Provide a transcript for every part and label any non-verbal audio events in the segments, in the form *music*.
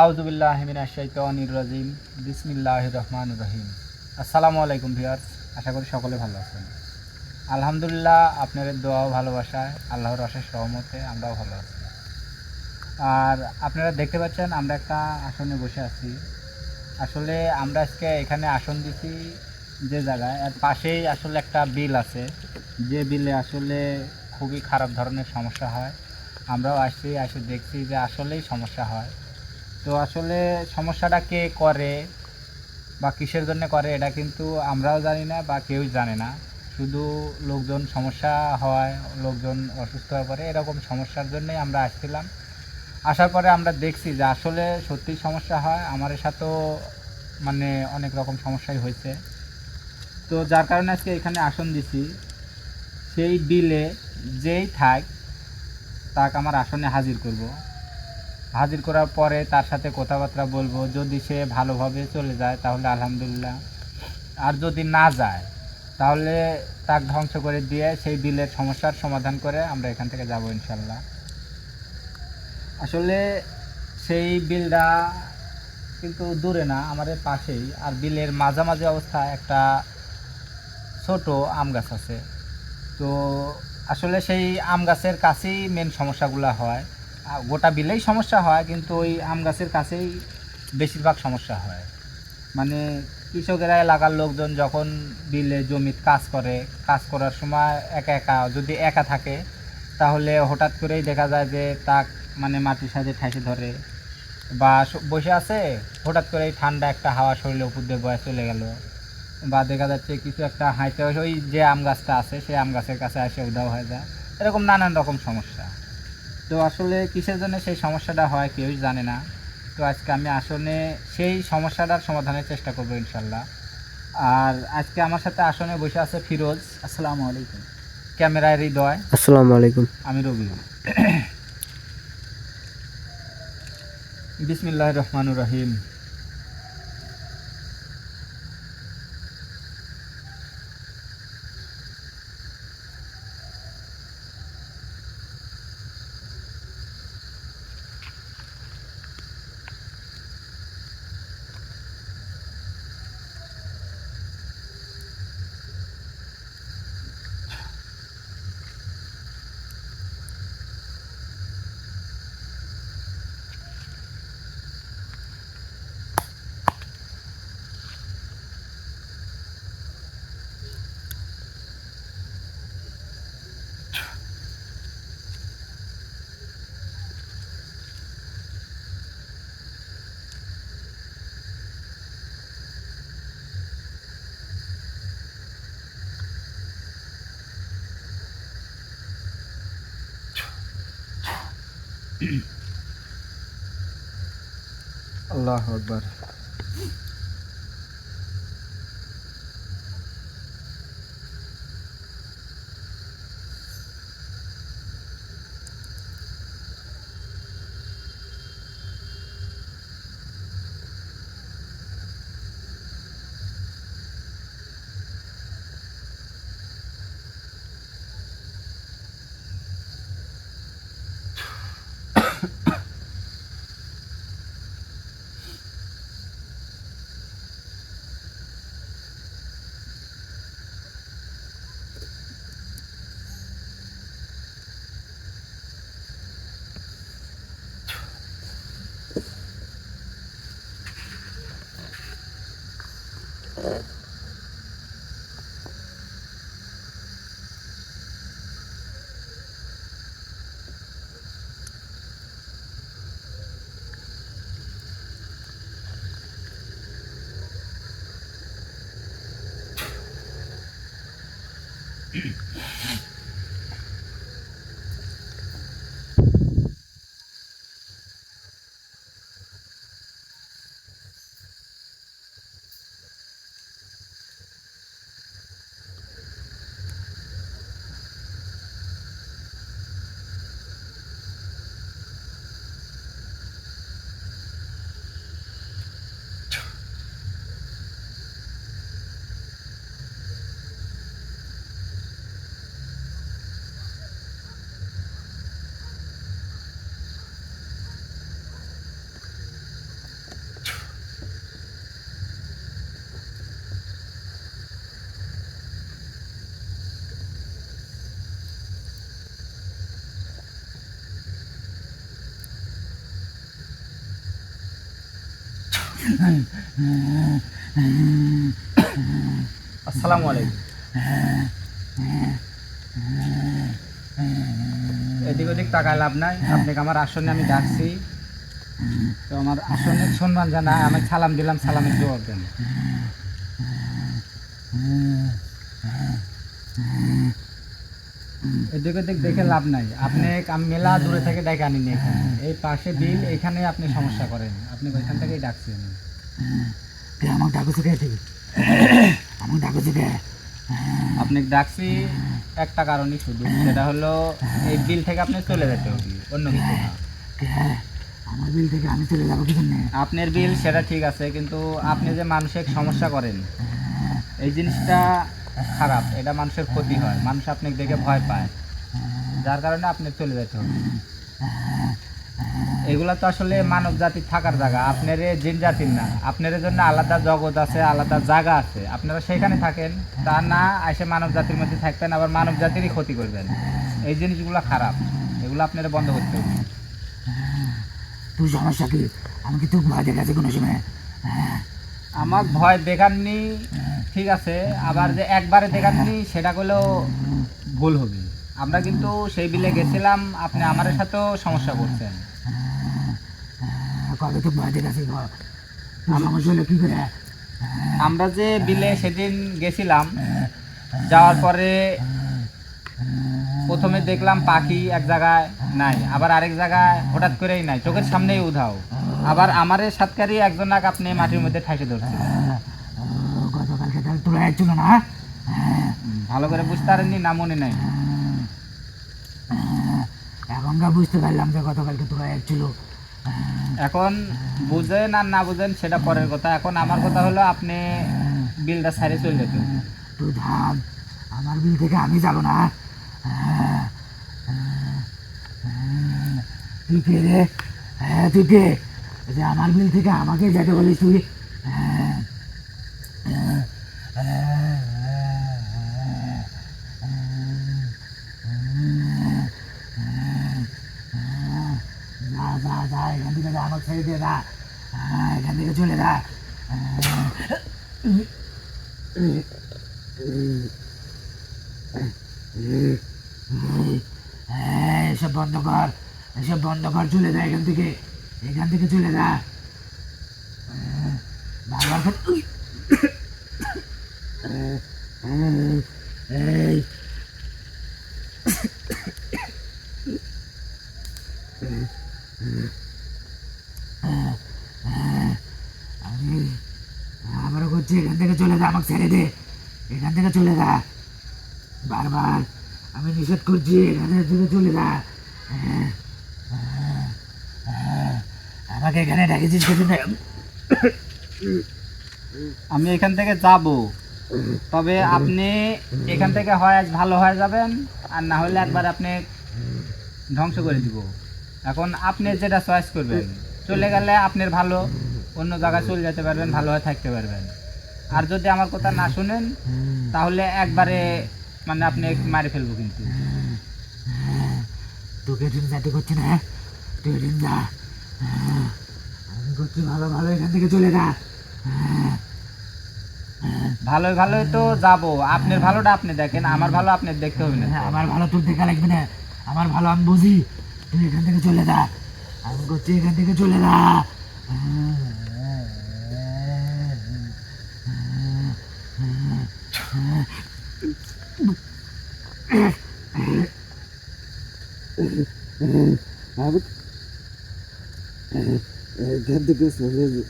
আউজুবিল্লাহ হিমিনা শাইতানির রাজিম। বিসমিল্লাহ রহমান রহিম। আসসালামু আলাইকুম ভিউয়ার্স, আশা করি সকলে ভালো আছেন। আলহামদুলিল্লাহ, আপনাদের দোয়াও ভালোবাসায়, আল্লাহর অশেষ সহমতে আমরাও ভালো আছি। আর আপনারা দেখতে পাচ্ছেন, আমরা একটা আসনে বসে আছি। আসলে আমরা আজকে এখানে আসন দিছি যে জায়গায়, এর পাশেই আসলে একটা বিল আছে। যে বিলে আসলে খুবই খারাপ ধরনের সমস্যা হয়। আমরাও আসছি এসে দেখছি যে আসলেই সমস্যা হয়। তো আসলে সমস্যাটা কে করে বা কিসের জন্য করে এটা কিন্তু আমরাও জানি না বা কেউই জানে না। শুধু লোকজন সমস্যা হয়, লোকজন অসুস্থ হয়ে পড়ে, এরকম সমস্যার জন্যই আমরা আসছিলাম। আসার পরে আমরা দেখছি যে আসলে সত্যিই সমস্যা হয়। আমার সাথেও মানে অনেক রকম সমস্যাই হয়েছে। তো যার কারণে আজকে এখানে আসন দিছি। সেই বিলে যেই থাক, তাকে আমার আসনে হাজির করব। হাজির করার পরে তার সাথে কথাবার্তা বলব। যদি সে ভালোভাবে চলে যায়, তাহলে আলহামদুলিল্লাহ। আর যদি না যায়, তাহলে তাকে ধ্বংস করে দিয়ে সেই বিলের সমস্যার সমাধান করে আমরা এখান থেকে যাব ইনশাল্লাহ। আসলে সেই বিলটা কিন্তু দূরে না, আমাদের পাশেই। আর বিলের মাঝামাঝি অবস্থা একটা ছোট আম গাছ আছে। তো আসলে সেই আম গাছের কাছেই মেন সমস্যাগুলো হয়। গোটা বিলেই সমস্যা হয়, কিন্তু ওই আম গাছের কাছেই বেশিরভাগ সমস্যা হয়। মানে কৃষকেরা এলাকার লোকজন যখন বিলে জমিত কাজ করে, কাজ করার সময় একা একা, যদি একা থাকে, তাহলে হঠাৎ করেই দেখা যায় যে তাক মানে মাটির সাথে ঠেসে ধরে বা বসে আছে, হঠাৎ করে ঠান্ডা একটা হাওয়া শরীরের উপর দিয়ে বয়ে চলে গেল। বা দেখা যাচ্ছে কিছু একটা হাইতে, ওই যে আম গাছটা আছে, সেই আম গাছের কাছে এসে উধাও হয়ে যায়। এরকম নানান রকম সমস্যা। তো আসলে কিসের জন্য সেই সমস্যাটা হয় কেউই জানে না। তো আজকে আমি আসনে সেই সমস্যাটার সমাধানের চেষ্টা করব ইনশাল্লাহ। আর আজকে আমার সাথে আসনে বসে আছে ফিরোজ। আসসালাম আলাইকুম। ক্যামেরায় হৃদয়। আসসালামু আলাইকুম। আমি রবি বিসমিল্লাহ রহমানুর রহিম। আল্লাহ আকবার। আসসালামু আলাইকুম। এদিক ওদিক টাকায় লাভ নাই। আপনাকে আমার আসনে আমি ডাকছি। তো আমার আসনে সম্মান জানা আমি সালাম দিলাম, সালামের জবাব দেন। এদিক ওদিক দেখে লাভ নাই। আপনি মেলা দূরে থেকে ডেকে আনিনি এই পাশে বিল এখানে আপনি সমস্যা করেন। আপনি ওইখান থেকেই ডাকছেন। আমাকে ডাকছে কে তুই আমাকে ডাকছে কে আপনি ডাকছি একটা কারণই শুধু সেটা হলো এই বিল থেকে আপনি চলে যেতে হবে অন্য কিছু না। আমার বিল থেকে আমি চলে যাব কি জন্যে? আপনার বিল সেটা ঠিক আছে কিন্তু আপনি যে মানসিক সমস্যা করেন এই জিনিসটা খারাপ এটা মানুষের ক্ষতি হয় মানুষ আপনাকে দেখে ভয় পায়। যার কারণে আপনি চলে যেতে হবে। এগুলা তো আসলে মানব জাতির থাকার জায়গা। আপনার জিন জাতির না। আপনার জন্য আলাদা জগৎ আছে আলাদা জায়গা আছে। আপনারা সেখানে থাকেন তা না এসে মানব জাতির মধ্যে থাকবেন আবার মানব জাতিরই ক্ষতি করবেন। এই জিনিসগুলো খারাপ। এগুলো আপনারা বন্ধ করতে হবে। তুই সমস্যা কি আমি কি তোকে ভয় দেখাচ্ছি কোনো সময়। আমার ভয় দেখাননি ঠিক আছে। আবার যে একবারে দেখাননি সেটা করলেও ভুল হবে। আমরা কিন্তু সেই বিলে গেছিলাম আপনি আমার সাথেও সমস্যা করছেন। কবে তো আমার কি করে? আমরা যে বিলে সেদিন গেছিলাম যাওয়ার পরে প্রথমে দেখলাম পাখি এক জায়গায় নাই আবার আরেক জায়গায় হঠাৎ করেই নাই চোখের সামনেই উধাও। আবার আমারে সাতকারী একজন নাক আপনি মাটির মধ্যে ঠাইসে ধরছিল ও, গতকালকে তাহলে তোরা ছিল না ভালো করে বুঝতে পারেননি না মনে নাই। এখনকার বুঝতে পারলাম যে গতকালকে তোরা ছিল এখন বুঝেন আর না বুঝেন সেটা পরের কথা। এখন আমার কথা হলো আপনি বিলটা সাইডে চলে যেতে। তুই থাম আমার বিল থেকে আমি যাব না। তুই কে রে? হ্যাঁ তুই কে? যে আমার বিল থেকে আমাকে যেতে বলিস তুই যা যা যা এখান থেকে যা আমাকে ছেড়ে দিয়ে যা হ্যাঁ, এখান থেকে চলে দা এসব বন্ধ কর। এসব বন্ধ কর চলে যা এখান থেকে। এখান থেকে চলে যা। বারবার করে- উই! এই আমি আবারও করছি এখান থেকে চলে যা আমাকে ছেড়ে দে। এখান থেকে চলে যা। বারবার আমি নিষেধ করছি, এখান থেকে চলে যা। আমাকে এখানে ডাকেছিস কিছু আমি এখান থেকে যাব। তবে আপনি এখান থেকে হয় আজ ভালো হয়ে যাবেন, আর না হলে একবার আপনি ধ্বংস করে দিব। এখন আপনি যেটা চয়েস করবেন, চলে গেলে আপনার ভালো, অন্য জায়গায় চলে যেতে পারবেন, ভালো হয়ে থাকতে পারবেন। আর যদি আমার কথা না শুনেন তাহলে একবারে মানে আপনি মারি ফেলব কিন্তু। তোকে এদিন যাতে করছি না তুই এদিন যা। আমি করছি ভালো ভালো এখান থেকে চলে যা। ভালোই ভালোই তো যাব। আপনার ভালোটা আপনি দেখেন আমার ভালো আপনার দেখতে হবে না। হ্যাঁ, আমার ভালো তোর দেখা লাগবে না? আমার ভালো আমি বুঝি। তুই এখান থেকে চলে যা। আমি করছি এখান থেকে চলে যা। এখান থেকে চলে যা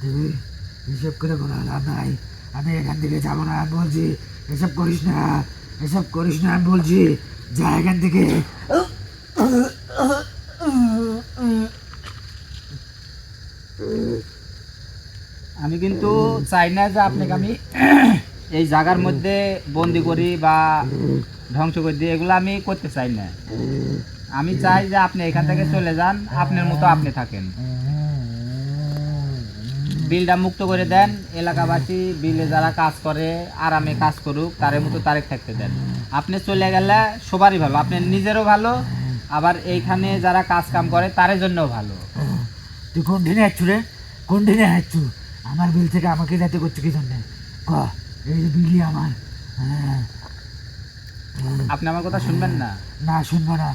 তুই এসব করে কোনো লাভ নাই আমি এখান থেকে যাব না আমি বলছি, এসব করিস না, এসব করিস না, আমি বলছি, যা এখান থেকে। চাই না যে আপনাকে আমি এই জায়গার মধ্যে বন্দি করি বা ধ্বংস করে দিই এগুলো আমি করতে চাই না। আমি চাই যে আপনি এখান থেকে চলে যান, আপনার মতো আপনি থাকেন। বিলটা মুক্ত করে দেন এলাকাবাসী বিলে যারা কাজ করে আরামে কাজ করুক তারের মতো তারেক থাকতে দেন। আপনি চলে গেলে সবারই ভালো আপনার নিজেরও ভালো আবার এইখানে যারা কাজ কাম করে তার জন্যও ভালো। তুই কোন দিনে আসছু রে? কোন দিনে আসছু? আমার বিল থেকে আমাকে যাতে করছ কি জন্য? ক এই যে বিলি আমার। হ্যাঁ, আপনি আমার কথা শুনবেন না? না শুনব না।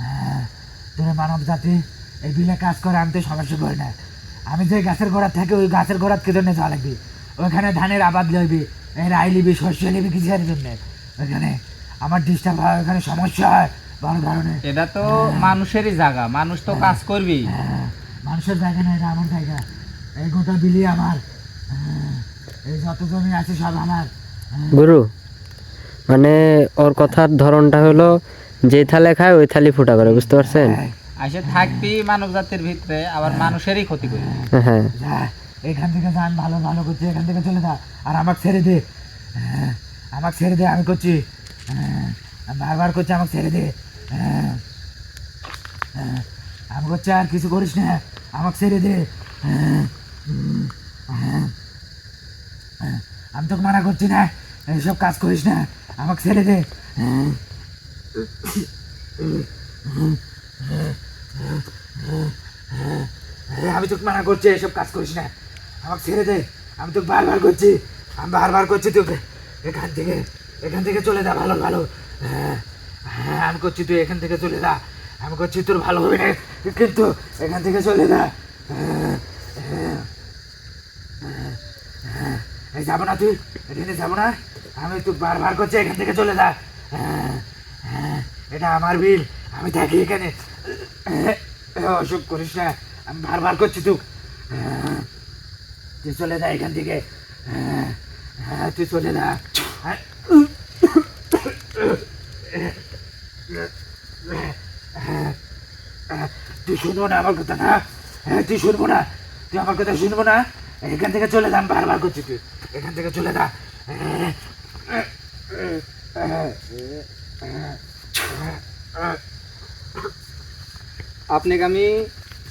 হ্যাঁ, তোর মানব জাতি এই বিলে কাজ করে আমি তো সমস্যা করি না। আমি যে গাছের গোড়াত থাকি ওই গাছের গোড়াত কে জন্য যাওয়া লাগবে? ওইখানে ধানের আবাদ লইবি রাই লিবি শস্য লিবি কিসের জন্য? ওইখানে আমার ডিস্টার্ব হয় ওখানে সমস্যা হয় বড় ধরনের। এটা তো মানুষেরই জায়গা মানুষ তো কাজ করবি হ্যাঁ, মানুষের জায়গা না এটা আমার জায়গা। এই গোটা বিলি আমার। হ্যাঁ, এই যত জমি আছে সব আমার। হ্যাঁ, গুরু মানে ওর কথার ধরনটা হলো যে থালে খায় ওই থালি ফুটা করে বুঝতে পারছেন? হ্যাঁ, আসে থাকবি মানব জাতির ভিতরে আবার মানুষেরই ক্ষতি করবি হ্যাঁ। এখান থেকে যান ভালো ভালো করছি এখান থেকে চলে যা আর আমাকে ছেড়ে দে। হ্যাঁ, আমাকে ছেড়ে দে আমি করছি। হ্যাঁ, বারবার করছি আমাকে ছেড়ে দে। হ্যাঁ, হ্যাঁ, আমি করছি আর কিছু করিস না আমাকে ছেড়ে দে। হ্যাঁ, হ্যাঁ, হ্যাঁ, আমি তোকে মানা করছি না এইসব কাজ করিস না আমাকে ছেড়ে দে। হ্যাঁ, হ্যাঁ, আমি তোকে মানা করছি এসব কাজ করিস না। আমাকে ছেড়ে দে আমি তোকে বারবার করছি আমি বারবার করছি তোকে। এখান থেকে এখান থেকে চলে যা ভালো ভালো। হ্যাঁ হ্যাঁ আমি করছি তুই এখান থেকে চলে যা। আমি করছি তোর ভালো হবে না কিন্তু এখান থেকে চলে যা। হ্যাঁ, হ্যাঁ, হ্যাঁ, যাব না তুই এখানে যাব না। আমি তুই বারবার করছি এখান থেকে চলে যা। হ্যাঁ, এটা আমার বিল আমি থাকি এখানে। অসুখ করিস না। আমি বারবার করছি তুই। হ্যাঁ, তুই চলে যা এখান থেকে। হ্যাঁ, হ্যাঁ, তুই চলে যা। তুই শুনব না আমার কথা না? হ্যাঁ তুই শুনব না। তুই আমার কথা শুনব না? এখান থেকে চলে যা বারবার করছি তুই। এখান থেকে চলে যা। আপনাকে আমি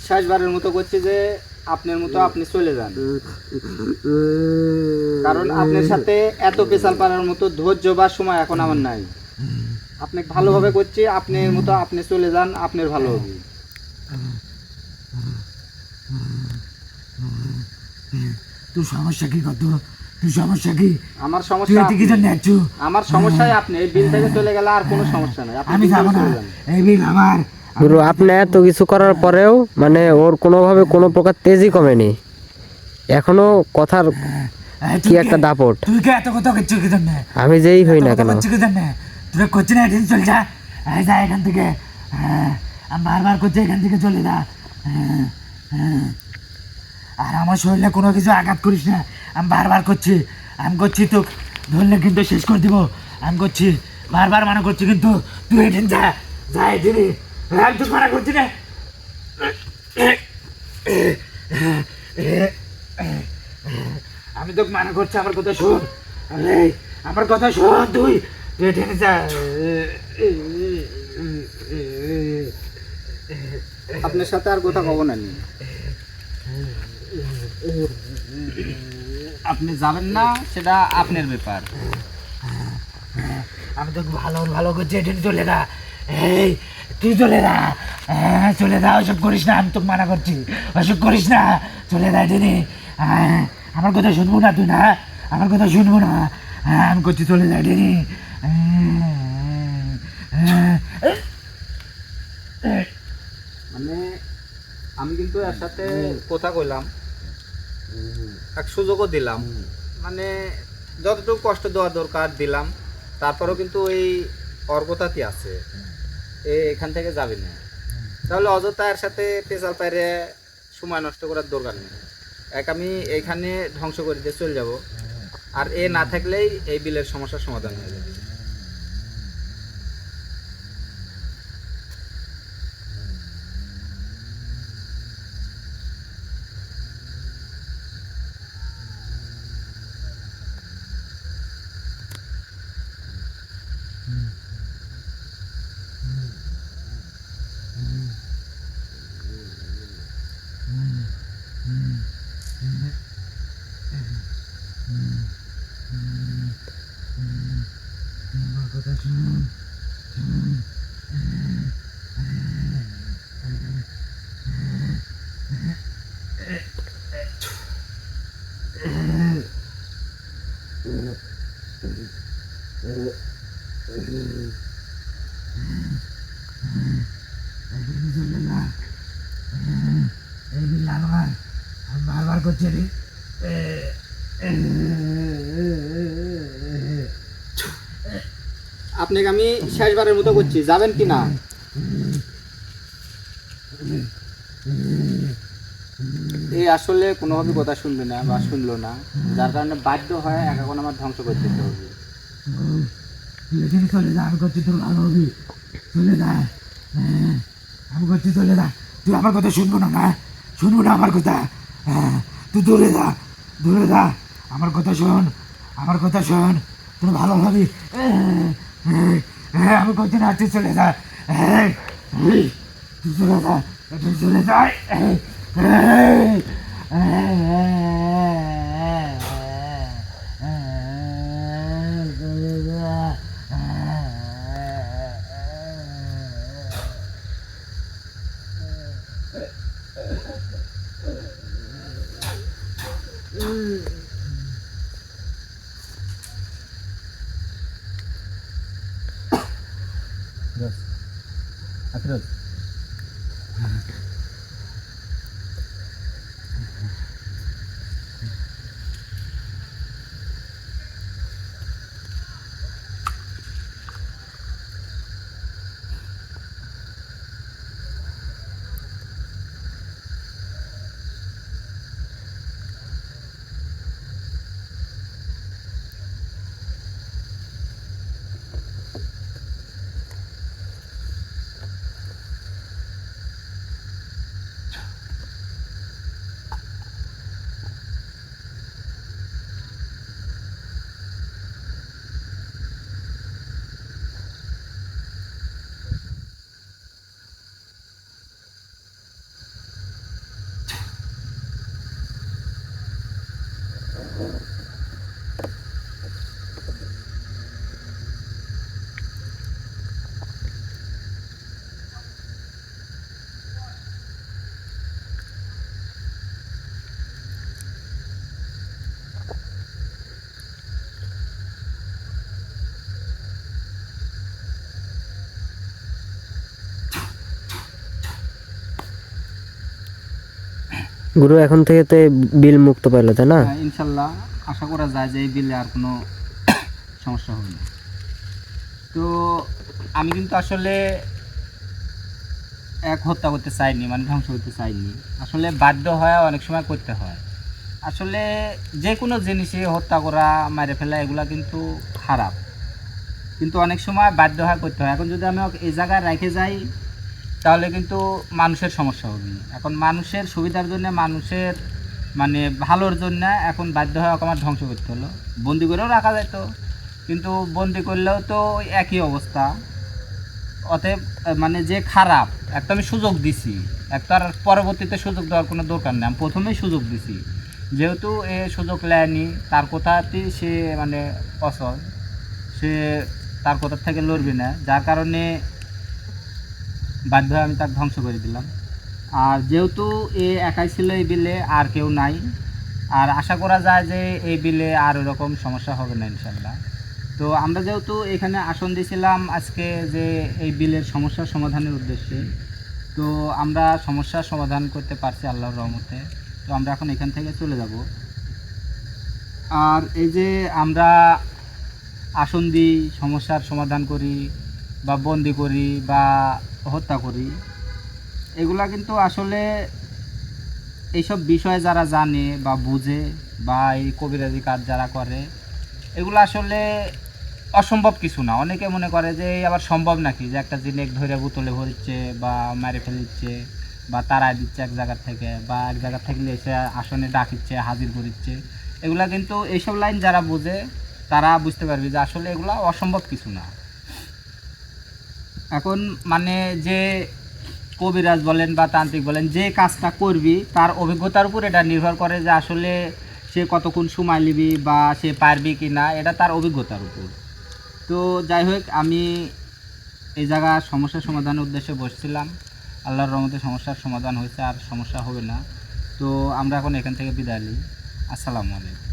শেষবারের মতো করছি যে আপনার মতো আপনি চলে যান। কারণ আপনার সাথে এত পেশাল পারার মতো ধৈর্য বা সময় এখন আমার নাই। আপনাকে ভালোভাবে করছি আপনার মতো আপনি চলে যান আপনার ভালো হবে। তুই সমস্যা কি কত? তুই সমস্যা কি? আমার সমস্যা এতে কি আপনি। জন্য আসছু আমার সমস্যাই আপনি এই বিল থেকে চলে গেলে আর কোনো সমস্যা নাই। আপনি আমি যাব না। এই বিল আমার। গুরু আপনি এত কিছু করার পরেও মানে ওর কোনোভাবে কোনো প্রকার তেজই কমেনি। এখনও কথার কি একটা দাপট। আমি যেই হই না কেন। তুই করছিস না এখান চলে যা। এই যা এখান থেকে। হ্যাঁ, আমি বারবার করছি এখান থেকে চলে যা। হ্যাঁ, হ্যাঁ। আর আমার শরীরে কোনো কিছু আঘাত করিস না। আমি বারবার করছি। আমি করছি তো ধরলে কিন্তু শেষ করে দিব। আমি করছি। বারবার মানা করছি কিন্তু। তুই এদিন যা। যা এদিন আমি তো মানা করছি না আমি তোকে মানা করছি আমার কথা শোন। আরে আমার কথা শোন তুই। যা আপনার সাথে আর কথা কব না। আপনি যাবেন না সেটা আপনার ব্যাপার। আমি তোকে ভালো ভালো করছি এখানে চলে যা। এই তুই চলে যা। চলে যা ওসব করিস না, আমি তোকে মানা করছি। ওসব করিস না, চলে যা হ্যাঁ আমার কথা শুনব না তুই, না? আমার কথা শুনব না। আমি করছি চলে যা এখানে মানে আমি কিন্তু এর সাথে কথা কইলাম। এক সুযোগও দিলাম। মানে যতটুকু কষ্ট দেওয়া দরকার দিলাম, তারপরেও কিন্তু এই অর্গতাতি আছে। এখান থেকে যাবে না। তাহলে অযথা এর সাথে পেজাল পাইরে সময় নষ্ট করার দরকার নেই। এক আমি এখানে ধ্বংস করে দিয়ে চলে যাব। আর এ না থাকলেই এই বিলের সমস্যার সমাধান হয়ে যাবে। বারবার করছে রে। আপনাকে আমি শেষবারের মতো করছি যাবেন কি না? এই আসলে কোনোভাবে কথা শুনবে না বা শুনলো না যার কারণে বাধ্য হয় এক এখন আমার ধ্বংস করে দিতে হবে। যা আমি করছি তোর ভালো হ্যাঁ, আমি করছি তুই আমার কথা শুনব না না শুনব না আমার কথা হ্যাঁ, তুই যা আমার কথা শোন আমার কথা শোন। তোর ভালো হবি হ্যাঁ, হ্যাঁ, হ্যাঁ, আমি করছি না তুই চলে যা তুই চলে যা তুই চলে যা গুরু এখন থেকে তো বিল মুক্ত পাইলো তাই না? হ্যাঁ, ইনশাল্লাহ আশা করা যায় যে এই বিলে আর কোনো *coughs* সমস্যা হবে না। তো আমি কিন্তু আসলে এক হত্যা করতে চাইনি মানে ধ্বংস করতে চাইনি। আসলে বাধ্য হয় অনেক সময় করতে হয়। আসলে যে কোনো জিনিসে হত্যা করা মারে ফেলা এগুলা কিন্তু খারাপ। কিন্তু অনেক সময় বাধ্য হয় করতে হয়। এখন যদি আমি এই জায়গায় রেখে যাই তাহলে কিন্তু মানুষের সমস্যা হবে। এখন মানুষের সুবিধার জন্য মানুষের মানে ভালোর জন্য এখন বাধ্য হয় আমার ধ্বংস করতে হলো। বন্দি করেও রাখা যেত কিন্তু বন্দি করলেও তো একই অবস্থা। অতএব মানে যে খারাপ, একটা আমি সুযোগ দিছি। একটা আর পরবর্তীতে সুযোগ দেওয়ার কোনো দরকার নেই। আমি প্রথমেই সুযোগ দিছি। যেহেতু এ সুযোগ নেয়নি, তার কথাতেই সে মানে অসল। সে তার কথার থেকে লড়বে না। যার কারণে বাধ্য হয়ে আমি তাকে ধ্বংস করে দিলাম। আর যেহেতু এ একাই ছিল এই বিলে, আর কেউ নাই। আর আশা করা যায় যে এই বিলে আর ওরকম সমস্যা হবে না ইনশাল্লাহ তো আমরা যেহেতু এখানে আসন দিয়েছিলাম আজকে যে এই বিলের সমস্যা সমাধানের উদ্দেশ্যে, তো আমরা সমস্যার সমাধান করতে পারছি আল্লাহর রহমতে। তো আমরা এখন এখান থেকে চলে যাব। আর এই যে আমরা আসন দিই, সমস্যার সমাধান করি বা বন্দি করি বা হত্যা করি, এগুলা কিন্তু আসলে এইসব বিষয়ে যারা জানে বা বুঝে বা এই কবিরাজি কাজ যারা করে, এগুলো আসলে অসম্ভব কিছু না। অনেকে মনে করে যে আবার সম্ভব নাকি? যে একটা জিনিস ধরে বোতলে ভরিচ্ছে বা মেরে ফেলিচ্ছে বা তারাই দিচ্ছে এক জায়গার থেকে বা এক জায়গা থেকে এসে আসনে ডাকিচ্ছে, হাজির করিচ্ছে। এগুলা কিন্তু এইসব লাইন যারা বুঝে, তারা বুঝতে পারবে যে আসলে এগুলা অসম্ভব কিছু না। এখন মানে যে কবিরাজ বলেন বা তান্ত্রিক বলেন, যে কাজটা করবি, তার অভিজ্ঞতার উপর এটা নির্ভর করে যে আসলে সে কতক্ষণ সময় নিবি বা সে পারবি কি না এটা তার অভিজ্ঞতার উপর। তো যাই হোক, আমি এই জায়গা সমস্যার সমাধানের উদ্দেশ্যে বসছিলাম। আল্লাহর রহমতে সমস্যার সমাধান হয়েছে, আর সমস্যা হবে না। তো আমরা এখন এখান থেকে বিদায় নিই। আসসালামু আলাইকুম।